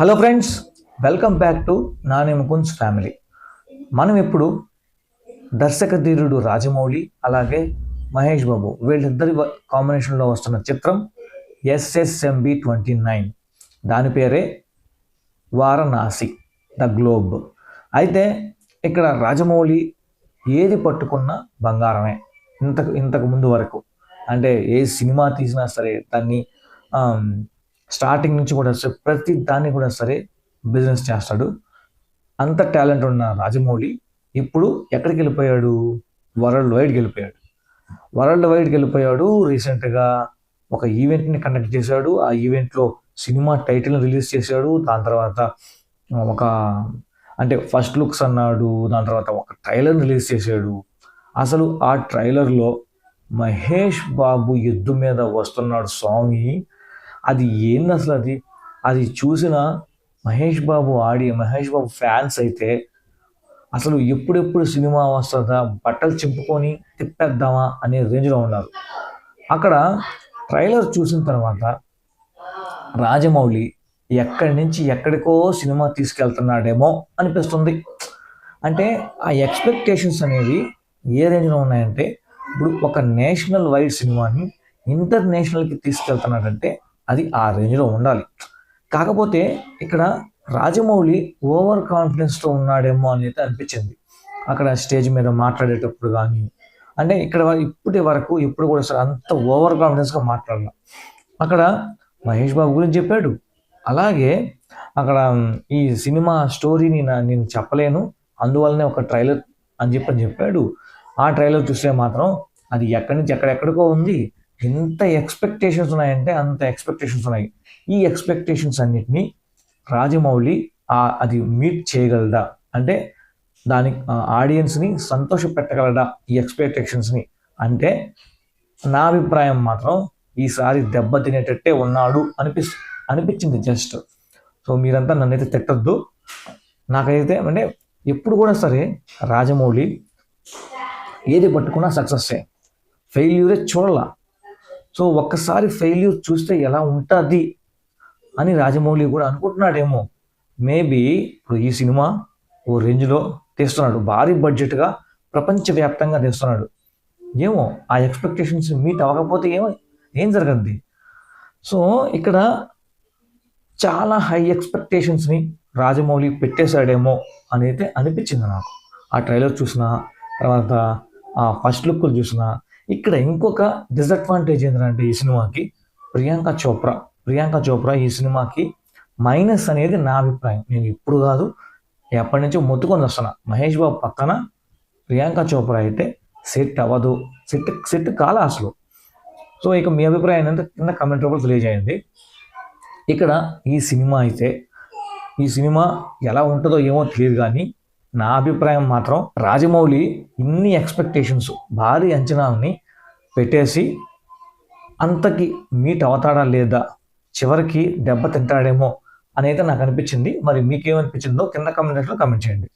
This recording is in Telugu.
Hello friends welcome back to Nani Mukund's family మనం ఇప్పుడు దర్శక ధీరుడు రాజమౌళి అలాగే మహేష్ బాబు వీళ్ళిద్దరి కాంబినేషన్లో వస్తున్న చిత్రం ఎస్ఎస్ఎంబి ట్వంటీ నైన్ దాని పేరే వారణాసి ద గ్లోబ్. అయితే ఇక్కడ రాజమౌళి ఏది పట్టుకున్నా బంగారమే ఇంతకు ఇంతకు ముందు వరకు. అంటే ఏ సినిమా తీసినా సరే దాన్ని స్టార్టింగ్ నుంచి కూడా సరే ప్రతి దాన్ని కూడా సరే బిజినెస్ చేస్తాడు. అంత టాలెంట్ ఉన్న రాజమౌళి ఇప్పుడు ఎక్కడికి వెళ్ళిపోయాడు? వరల్డ్ వైడ్కి వెళ్ళిపోయాడు. వరల్డ్ వైడ్కి వెళ్ళిపోయాడు రీసెంట్గా ఒక ఈవెంట్ని కండక్ట్ చేశాడు. ఆ ఈవెంట్లో సినిమా టైటిల్ని రిలీజ్ చేశాడు. దాని తర్వాత ఒక అంటే ఫస్ట్ లుక్స్ అన్నాడు దాని తర్వాత ఒక ట్రైలర్ రిలీజ్ చేశాడు. అసలు ఆ ట్రైలర్లో మహేష్ బాబు ఎద్దు మీద వస్తున్నాడు స్వామి. అది ఏంది అసలు అది? అది చూసిన మహేష్ బాబు ఆడి మహేష్ బాబు ఫ్యాన్స్ అయితే అసలు ఎప్పుడెప్పుడు సినిమా వస్తుందా బట్టలు చింపుకొని తిప్పేద్దామా అనే రేంజ్లో ఉన్నారు. అక్కడ ట్రైలర్ చూసిన తర్వాత రాజమౌళి ఎక్కడి నుంచి ఎక్కడికో సినిమా తీసుకెళ్తున్నాడేమో అనిపిస్తుంది. అంటే ఆ ఎక్స్పెక్టేషన్స్ అనేవి ఏ రేంజ్లో ఉన్నాయంటే ఇప్పుడు ఒక నేషనల్ వైడ్ సినిమాని ఇంటర్నేషనల్కి తీసుకెళ్తున్నాడంటే అది ఆ రేంజ్లో ఉండాలి. కాకపోతే ఇక్కడ రాజమౌళి ఓవర్ కాన్ఫిడెన్స్తో ఉన్నాడేమో అనేది అనిపించింది. అక్కడ స్టేజ్ మీద మాట్లాడేటప్పుడు కానీ అంటే ఇక్కడ ఇప్పటి వరకు ఇప్పుడు కూడా సార్ అంత ఓవర్ కాన్ఫిడెన్స్గా మాట్లాడాల. అక్కడ మహేష్ బాబు గురించి చెప్పాడు. అలాగే అక్కడ ఈ సినిమా స్టోరీని నా నేను చెప్పలేను. అందువల్లనే ఒక ట్రైలర్ అని చెప్పి అని చెప్పాడు. ఆ ట్రైలర్ చూస్తే మాత్రం అది ఎక్కడి నుంచి ఎక్కడెక్కడికో ఉంది. ఎంత ఎక్స్పెక్టేషన్స్ ఉన్నాయంటే అంత ఎక్స్పెక్టేషన్స్ ఉన్నాయి. ఈ ఎక్స్పెక్టేషన్స్ అన్నిటినీ రాజమౌళి ఆ- అది మీట్ చేయగలదా అంటే దాని ఆడియన్స్ని సంతోష పెట్టగలడా ఈ ఎక్స్పెక్టేషన్స్ని అంటే నా అభిప్రాయం మాత్రం ఈసారి దెబ్బ తినేటట్టే ఉన్నాడు అనిపిస్ అనిపించింది జస్ట్ సో మీరంతా నన్నైతే తిట్టద్దు. నాకైతే అంటే ఎప్పుడు కూడా సరే రాజమౌళి ఏది పట్టుకున్నా సక్సెస్సే ఫెయిల్యూరే చూడాల. సో ఒక్కసారి ఫెయిల్యూర్ చూస్తే ఎలా ఉంటుంది అని రాజమౌళి కూడా అనుకుంటున్నాడేమో. మేబీ ఇప్పుడు ఈ సినిమా ఓ రేంజ్లో తీస్తున్నాడు. భారీ బడ్జెట్గా ప్రపంచవ్యాప్తంగా తీస్తున్నాడు. ఏమో ఆ ఎక్స్పెక్టేషన్స్ మీట్ అవ్వకపోతే ఏమో ఏం జరగద్ది. సో ఇక్కడ చాలా హై ఎక్స్పెక్టేషన్స్ని రాజమౌళి పెట్టేశాడేమో అని అయితే అనిపించింది నాకు. ఆ ట్రైలర్ చూసిన తర్వాత ఆ ఫస్ట్ లుక్ చూసిన ఇక్కడ ఇంకొక డిసడ్వాంటేజ్ ఏంటంటే ఈ సినిమాకి ప్రియాంక చోప్రా. ప్రియాంక చోప్రా ఈ సినిమాకి మైనస్ అనేది నా అభిప్రాయం. నేను ఇప్పుడు కాదు ఎప్పటి నుంచో మొత్తుకొని వస్తున్నా. మహేష్ బాబు పక్కన ప్రియాంక చోప్రా అయితే సెట్ అవ్వదు. సెట్ సెట్ కాల అసలు. సో ఇక మీ అభిప్రాయం ఏంటంటే కింద కమెంట్ రూపంలో తెలియజేయండి. ఇక్కడ ఈ సినిమా అయితే ఈ సినిమా ఎలా ఉంటుందో ఏమో తెలియదు కానీ నా అభిప్రాయం మాత్రం రాజమౌళి ఇన్ని ఎక్స్పెక్టేషన్స్ భారీ అంచనాలని పెట్టేసి అంతకి మీట్ అవుతాడా లేదా చివరికి దెబ్బ తింటాడేమో అనేది నాకు అనిపించింది. మరి మీకేమనిపించిందో కింద కమెంట్ కమెంట్ చేయండి.